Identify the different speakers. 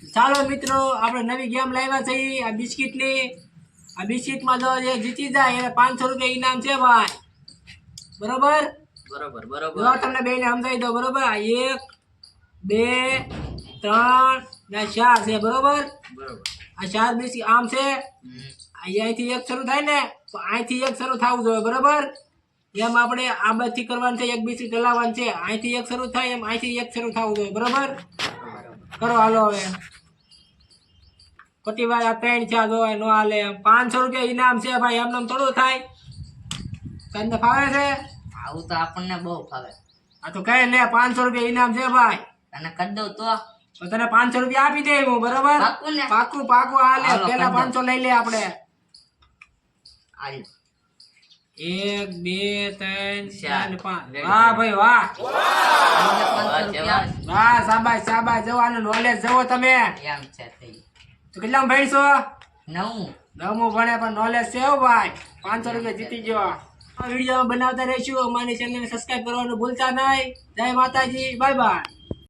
Speaker 1: ચાલો મિત્રો આપણે નવી ગેમ લાવ્યા છીએ આ બિસ્કિટની આ બિસ્કિટમાં જો જે જીતી જાય એને પાંચસો રૂપિયા ઇનામ છે ભાઈ. બરોબર?
Speaker 2: બરોબર
Speaker 1: જો
Speaker 2: બરોબર.
Speaker 1: તમને બેને સમજાવી દો બરોબર? આ એક બે ત્રણ ને ચાર છે બરોબર?
Speaker 2: બરોબર.
Speaker 1: આ ચાર બિસ્કિટ આમ છે. અહીંયાથી એક શરૂ થાય ને તો અહીંથી એક શરૂ થવું જોઈએ બરોબર? એમ આપણે આ બધી કરવાનું છે એક બિસ્કિટ ચલાવવાનું છે. અહીંથી એક શરૂ થાય એમ અહીંથી એક શરૂ થવું જોઈએ બરોબર? કરો હાલો હવે. પતિભાઈ આ ત્રણ છે જોવાય નો હાલે. પાંચસો રૂપિયા ઇનામ છે ભાઈ એમને થોડું થાય. તને ફાવે છે?
Speaker 2: આવું તો આપણને બહુ ફાવે.
Speaker 1: આ તો કઈ લે પાંચસો રૂપિયા ઇનામ છે ભાઈ.
Speaker 2: તને કરી દઉં તો.
Speaker 1: તને પાંચસો રૂપિયા આપી દે હું બરોબર? પાકું પાકું હાલે. પેલા પાંચસો લઈ લે આપણે. એક બે ત્રણ
Speaker 2: ચાર.
Speaker 1: ચાર. પાંચ. વાહ ભાઈ વાહ.
Speaker 2: રૂપિયા
Speaker 1: વાહ સાબાશ સાબાશ નોલેજ જવો તમે.
Speaker 2: એમ છે
Speaker 1: તો? કેટલામાં છો?
Speaker 2: નવું.
Speaker 1: નવમું ભણે પણ નોલેજ છે હો ભાઈ. પાંચસો રૂપિયા જીતી ગયો. આ વીડિયો બનાવતા રહીશું. અમારી ચેનલને સબસ્ક્રાઇબ કરવાનું ભૂલતા નહીં. જય માતાજી. Bye bye